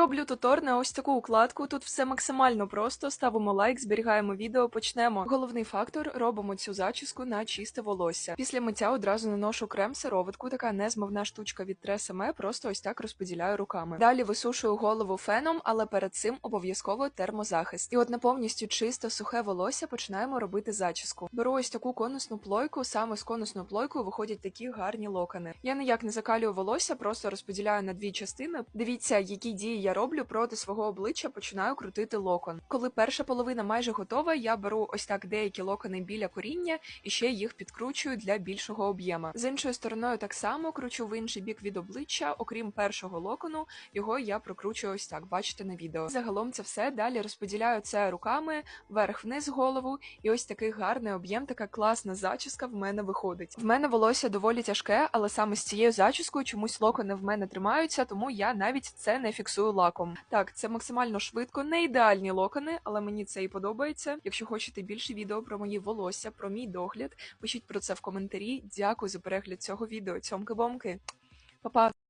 Роблю тутор на ось таку укладку. Тут все максимально просто. Ставимо лайк, зберігаємо відео. Почнемо. Головний фактор робимо цю зачіску на чисте волосся. Після миття одразу наношу крем сироватку. Така незмовна штучка від Тресеме. Просто ось так розподіляю руками. Далі висушую голову феном, але перед цим обов'язково термозахист. І от на повністю чисто сухе волосся починаємо робити зачіску. Беру ось таку конусну плойку. Саме з конусною плойкою виходять такі гарні локони. Я ніяк не закалюю волосся, просто розподіляю на дві частини. Дивіться, які дії я роблю проти свого обличчя. Починаю крутити локон. Коли перша половина майже готова, я беру ось так деякі локони біля коріння і ще їх підкручую для більшого об'єма. З іншою стороною так само кручу в інший бік від обличчя, окрім першого локону, його я прокручую ось так. Бачите на відео. Загалом це все. Далі розподіляю це руками вверх-вниз голову, і ось такий гарний об'єм, така класна зачіска в мене виходить. В мене волосся доволі тяжке, але саме з цією зачіскою чомусь локони в мене тримаються, тому я навіть це не фіксую лаком. Так, це максимально швидко, не ідеальні локони, але мені це і подобається. Якщо хочете більше відео про мої волосся, про мій догляд, пишіть про це в коментарі. Дякую за перегляд цього відео. Цьомки-бомки. Па-па!